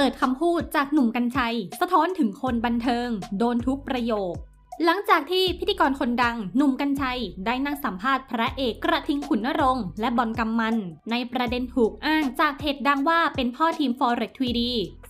เปิดคำพูดจากหนุ่มกัญชัย สะท้อนถึงคนบันเทิง โดนทุกประโยค หลังจากที่พิธีกรคนดัง หนุ่มกัญชัย ได้นั่งสัมภาษณ์พระเอกกระทิงขุนนรงค์และบอลกำมัน ในประเด็นถูกอ้างจากเพจดังว่าเป็นพ่อทีม Forex 3D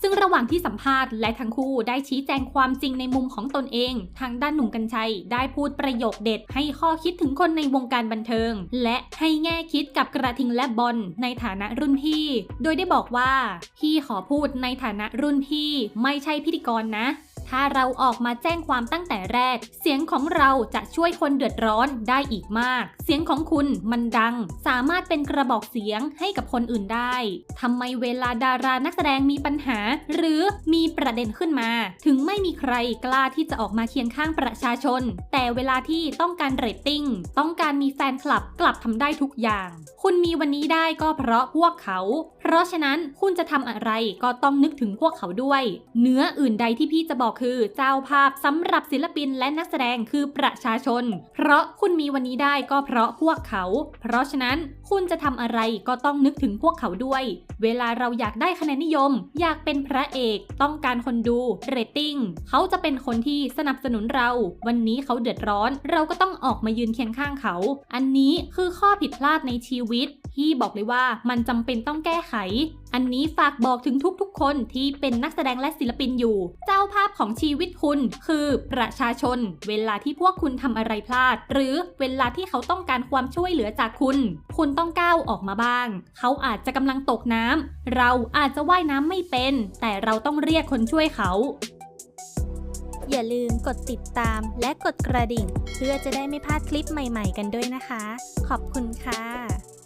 ซึ่งระหว่างที่สัมภาษณ์และทั้งคู่ได้ชี้แจงความจริงในมุมของตนเอง ทางด้านหนุ่มกัญชัยได้พูดประโยคเด็ด ให้ข้อคิดถึงคนในวงการบันเทิง และให้แง่คิดกับกระทิงและบอลในฐานะรุ่นพี่ โดยได้บอกว่าพี่ขอพูดในฐานะรุ่นพี่ไม่ใช่พิธีกรนะถ้าเราออกมาแจ้งความตั้งแต่แรก เสียงของเราจะช่วยคนเดือดร้อนได้อีกมาก เสียงของคุณมันดัง สามารถเป็นกระบอกเสียงให้กับคนอื่นได้ทำไมเวลาดารานักแสดงมีปัญหาหรือมีประเด็นขึ้นมา ถึงไม่มีใครกล้าที่จะออกมาเคียงข้างประชาชน แต่เวลาที่ต้องการเรตติ้ง ต้องการมีแฟนคลับกลับทำได้ทุกอย่าง คุณมีวันนี้ได้ก็เพราะพวกเขา เพราะฉะนั้นคุณจะทำอะไรก็ต้องนึกถึงพวกเขาด้วย เนื้ออื่นใดที่พี่จะบอกคือเจ้าภาพสำหรับศิลปินและนักแสดงคือประชาชน เพราะคุณมีวันนี้ได้ก็เพราะพวกเขา เพราะฉะนั้นคุณจะทำอะไรก็ต้องนึกถึงพวกเขาด้วย เวลาเราอยากได้คะแนนนิยม อยากเป็นพระเอกต้องการคนดูเรตติ้งเขาจะเป็นคนที่สนับสนุนเรา วันนี้เขาเดือดร้อน เราก็ต้องออกมายืนเคียงข้างเขา อันนี้คือข้อผิดพลาดในชีวิต ที่บอกเลยว่ามันจำเป็นต้องแก้ไข อันนี้ฝากบอกถึงทุกๆ คนที่เป็นนักแสดงและศิลปินอยู่ เจ้าภาพของชีวิตคุณคือประชาชน เวลาที่พวกคุณทำอะไรพลาด หรือเวลาที่เขาต้องการความช่วยเหลือจากคุณ คุณต้องก้าวออกมาบ้าง เขาอาจจะกำลังตกน้ำเราอาจจะว่ายน้ำไม่เป็น แต่เราต้องเรียกคนช่วยเขาอย่าลืมกดติดตามและกดกระดิ่ง เพื่อจะได้ไม่พลาดคลิปใหม่ๆกันด้วยนะคะ ขอบคุณค่ะ